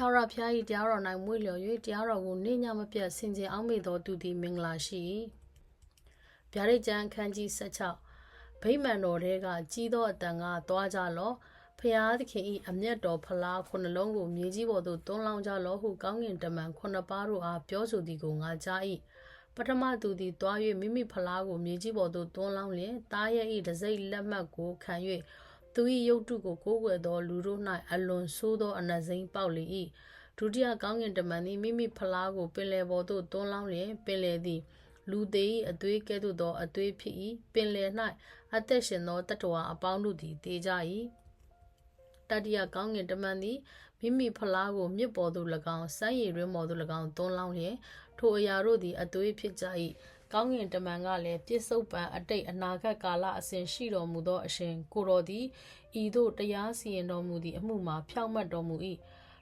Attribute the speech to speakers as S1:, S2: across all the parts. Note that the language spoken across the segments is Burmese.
S1: ထာဝရဘုရား၏တရားတော်၌မွေ့လျော်၍တရားတော်ကိုနေ့ညမပြတ်ဆင်ခြင်အောင်မေသောသူသည်မင်္ဂလာရှိ၏ဗျာဒိတ်ကျမ်းအခန်းကြီး16ဗိမာန်တော်ထဲကကြီးသောအတန်ကသွားကြလော့ဖျားသခင်၏အမျက်တော်ဖလားခုနှလုံးကိုမြေကြီးပေါ်သို့တွန်းလောင်းကြလော့ဟုကောင်းကင်တမန်ခုနှစ်ပါးတို့အားပြောဆိုသည်ကိုငါကြား၏ပထမသူသည်တွား၍မိမိဖလားကိုမြေကြီးပေါ်သို့တွန်းလောင်းလျင်တားရဲ့၏တစိမ့်လက်မှတ်ကိုခံ၍ သူ၏ရုပ်တုကိုကိုးကွယ်သောလူတို့၌အလွန်ဆိုးသောအနက်စိမ့်ပေါက်လေ၏ဒုတိယကောင်းကင်တမန်သည်မိမိဖလားကိုပင်လယ်ပေါ်သို့တွန်းလောင်းလျင်ပင်လယ်သည်လူသေး၏အသွေးကဲ့သို့သောအသွေးဖြစ်၏ပင်လယ်၌အသက်ရှင်သောတတ္တဝါအပေါင်းတို့သည်တေကြ၏တတိယကောင်းကင်တမန်သည်မိမိဖလားကိုမြစ်ပေါ်သို့၎င်းစမ်းရည်ရင်းပေါ်သို့၎င်းတွန်းလောင်းလျင်ထိုအရာတို့သည်အသွေးဖြစ်ကြ၏ ကောင်းကင်တမန်ကလည်းပြစ္ဆုတ်ပံအတိတ်အနာဂတ်ကာလအစဉ်ရှိတော်မူသောအရှင်ကိုတော်သည်ဤသို့တရားစီရင်တော်မူသည့်အမှုမှာဖြောင့်မတ်တော်မူ၏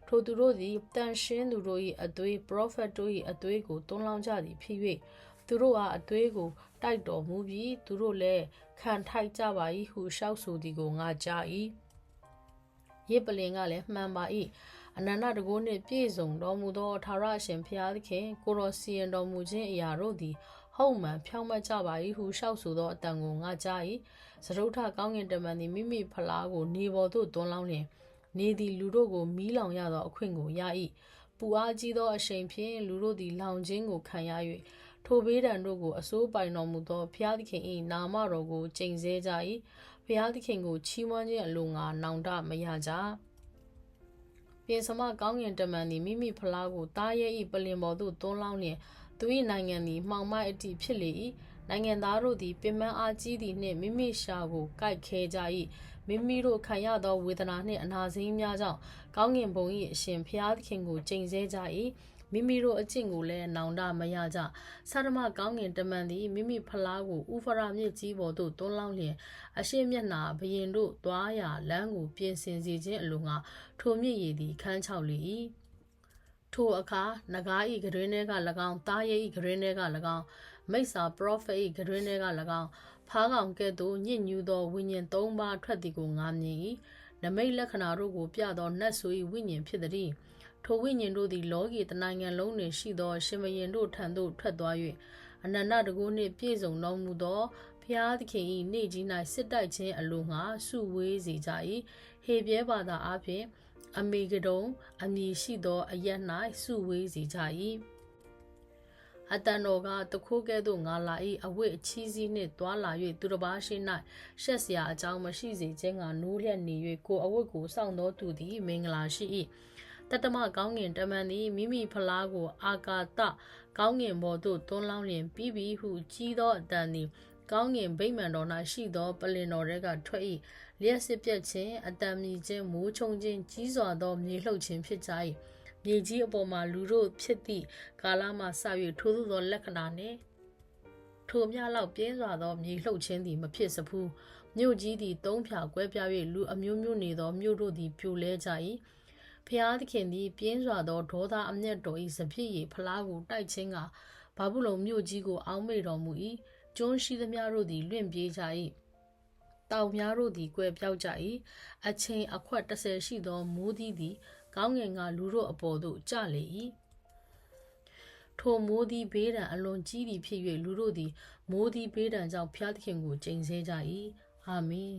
S1: ထိုသူတို့သည်တန်ရှင်းသူတို့၏အသွေး prophet တို့၏အသွေးကိုတွန်းလောင်းကြသည်ဖြစ်၍သူတို့အားအသွေးကိုတိုက်တော်မူပြီးသူတို့လည်းခံထိုက်ကြပါ၏ဟုရှောက်ဆိုသည်ကိုငါကြား၏ယေပလင်ကလည်းမှန်ပါ၏အနန္တတကုနှင့်ပြည့်စုံတော်မူသောထာဝရရှင်ဘုရားသခင်ကိုရောစီရင်တော်မူခြင်းအရာတို့သည် ဟုတ်မှန်ဖြောင့်မတ်ကြပါ၏ဟုရှောက်ဆိုသောအတန်ကိုငါကြား၏သရုတ်ထကောင်းကင်တမန်သည်မိမိဖလားကိုနေပေါ်သို့တွန်းလောင်းလျင်နေသည်လူတို့ကိုမီးလောင်ရသောအခွင့်ကိုရ၏ပူအားကြီးသောအရှိန်ဖြင့်လူတို့သည်လောင်ခြင်းကိုခံရ၍ထိုဘေးဒဏ်တို့ကိုအစိုးပိုင်တော်မူသောဘုရားသခင်၏နာမတော်ကိုကျိန်ဆဲကြ၏ဘုရားသခင်ကိုချီးမွမ်းခြင်းအလိုငါနောင်တမရကြပြင်စမကောင်းငင်တမန်သည်မိမိဖလားကိုတားရဲ၏ပလင်ပေါ်သို့တွန်းလောင်းလျင် သူ၏နိုင်ငံသည်မှောင်မိုက်အထိဖြစ်လေ၏နိုင်ငံသားတို့သည်ပင်မအားကြီးသည်နှင့်မိမိရှာကိုကိုက်ခဲကြ၏မိမိတို့ခံရသောဝေဒနာနှင့်အနာစိမ်းများကြောင့်ကောင်းငင်ဘုံ၏အရှင်ဖျားသခင်ကိုကျိန်ဆဲကြ၏မိမိတို့အကျင့်ကိုလည်းနောင်တမရကြဆရမကောင်းငင်တမန်သည်မိမိဖလားကိုဥဖရာမြစ်ကြီးပေါ်သို့တွန်းလောင်းလျင်အရှိမျက်နာဘရင်တို့သွားရာလမ်းကိုပြင်ဆင်စီခြင်းအလိုငါထိုမြစ်ရည်သည်ခန်းချောက်လေ၏ ထိုအခါနဂါဤဂရင်းထဲက၎င်းတားရဲဤဂရင်းထဲက၎င်းမိစ္ဆာပရောဖက်ဤဂရင်းထဲက၎င်းဖားကောင်ကဲ့သို့ညစ်ညူးသောဝိညာဉ်၃ပါးထွက်သည်ကိုငါမြင်၏နမိတ်လက္ခဏာတို့ကိုပြသောနတ်ဆို၏ဝိညာဉ်ဖြစ်သည်ထိုဝိညာဉ်တို့သည်လောကီတနိုင်ငံလုံးတွင်ရှိသောရှင်မယင်တို့ထံသို့ထွက်သွား၍အနန္တတကုနှင့်ပြည့်စုံတော်မူသောဖျားသခင်၏နေ့ကြီး၌စစ်တိုက်ခြင်းအလိုငှာစုဝေးစေကြ၏ဟေပြဲဘာသာအဖြစ် အမိကတုံအမည်ရှိသောအရက်၌စုဝေးစီကြ၏အတန်တော်ကတခိုးကဲ့သို့ငါလာ၏အဝိအချီးစီးနှင့်တွာလာ၍သူတစ်ပါးရှိ၌ရှက်စရာအကြောင်းမရှိစေခြင်းကနိုးလျက်နေ၍ကိုအဝတ်ကိုစောင့်တော်သူသည်မင်္ဂလာရှိ၏တတမကောင်းငင်တမန်သည်မိမိဖလားကို အာကာတကောင်းငင်ပေါ်သို့တွန်းလောင်းလျင်ပြီးပြီးဟုကြီးသောအတန်သည် ကောင်းငင်ဗိမာန်တော်၌ရှိသောပလင်တော်ထဲကထွက်၏လျှက်စစ်ပြက်ခြင်းအတန်မြည်ခြင်းမိုးချုံခြင်းကြီးစွာသောမြေလှုပ်ခြင်းဖြစ်ကြ၏မြေကြီးအပေါ်မှာလူတို့ဖြစ်သည့်ကာလမှစ၍ထိုသို့သောလက္ခဏာနှင့်ထိုမြလောက်ပြင်းစွာသောမြေလှုပ်ခြင်းသည်မဖြစ်စဖူးမြို့ကြီးသည်သုံးဖြာကွဲပြား၍လူအမျိုးမျိုးနေသောမြို့တို့သည်ပြိုလဲကြ၏ဖျားသခင်သည်ပြင်းစွာသောဒေါသအမျက်တော်၏စပြည့်ရည်ဖလားကိုတိုက်ခြင်းကဘာဘူးလုံမြို့ကြီးကိုအောင်းမေတော်မူ၏ ကျွန်းရှိသမျှတို့သည်လွင့်ပြေးကြ၏တောင်များတို့သည်ကွယ်ပြောက်ကြ၏အချိန်အခွက်30ရှိသောမိုးသီးသည်ကောင်းငင်ကလူတို့အပေါ်သို့ကျလေ၏ထိုမိုးသီးဘေးဒဏ်အလွန်ကြီးသည်ဖြစ်၍လူတို့သည်မိုးသီးဘေးဒဏ်ကြောင့်ဖျားသခင်ကိုကြိမ်ဆဲကြ၏အာမင်